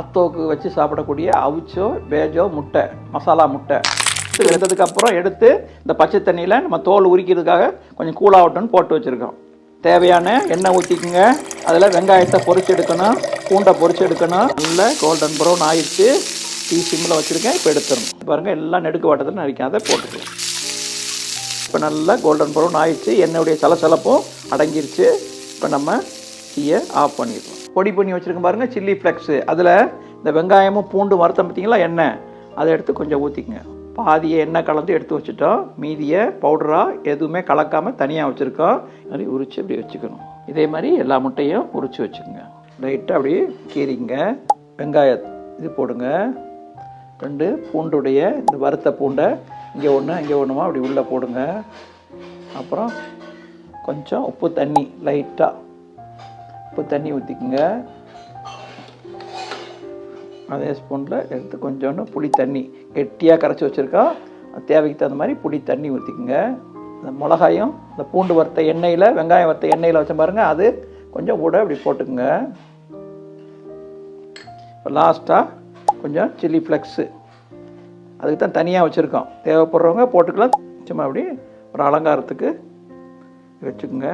அத்தோக்கு வச்சு சாப்பிடக்கூடிய அவிச்சோ பேஜோ முட்டை மசாலா முட்டை. இது எடுத்து இந்த பச்சை தண்ணியில் நம்ம தோல் உரிக்கிறதுக்காக கொஞ்சம் கூலாகட்டும்னு போட்டு வச்சுருக்கோம். தேவையான எண்ணெய் ஊற்றிக்குங்க அதில் வெங்காயத்தை பொரிச்சு எடுக்கணும். பூண்டை பொறிச்சு எடுக்கணும். நல்ல கோல்டன் ப்ரௌன் ஆயிடுச்சு. டீ சிம்மில் வச்சுருக்கேன். இப்போ எடுத்துடணும். பாருங்கள் எல்லாம் நெடுக்கு வாட்டத்தில் நடிக்கும் அதை போட்டுக்கலாம். இப்போ நல்லா கோல்டன் ப்ரௌன் ஆயிடுச்சு. எண்ணெயுடைய சலசலப்பும் அடங்கிருச்சு. இப்போ நம்ம டீயை ஆஃப் பண்ணிடுவோம். பொடி பண்ணி வச்சுருக்கோம் பாருங்கள் சில்லி ஃப்ளெக்ஸு அதில் இந்த வெங்காயமும் பூண்டு வறுத்தம் பார்த்தீங்களா எண்ணெய். அதை எடுத்து கொஞ்சம் ஊற்றிக்கங்க பாதியை எண்ணெய் கலந்து எடுத்து வச்சுட்டோம். மீதியை பவுடராக எதுவுமே கலக்காமல் தனியாக வச்சுருக்கோம். மாதிரி உரித்து இப்படி வச்சுக்கணும். இதே மாதிரி எல்லா முட்டையும் உரித்து வச்சுக்கோங்க. லைட்டாக அப்படியே கீறிங்க வெங்காய இது போடுங்க. ரெண்டு பூண்டுடைய இந்த வறுத்த பூண்டை இங்கே ஒன்று இங்கே ஒன்றுமா அப்படி உள்ளே போடுங்க. அப்புறம் கொஞ்சம் உப்பு தண்ணி லைட்டாக உப்பு தண்ணி ஊற்றிக்குங்க அதே ஸ்பூனில் எடுத்து கொஞ்சோண்டு புளி தண்ணி. கெட்டியாக கரைச்சி வச்சுருக்கோம் தேவைக்கு தகுந்த மாதிரி புளி தண்ணி ஊற்றிக்குங்க இந்த மிளகாயும் இந்த பூண்டு வறுத்த எண்ணெயில் வெங்காயம் வறுத்த எண்ணெயில் வச்ச பாருங்கள் அது கொஞ்சம் கூட இப்படி போட்டுக்குங்க. இப்போ லாஸ்ட்டாக கொஞ்சம் சில்லி ஃப்ளெக்ஸு அதுக்கு தான் தனியாக வச்சுருக்கோம். தேவைப்படுறவங்க போட்டுக்கலாம். சும்மா அப்படி ஒரு அலங்காரத்துக்கு வச்சுக்கோங்க.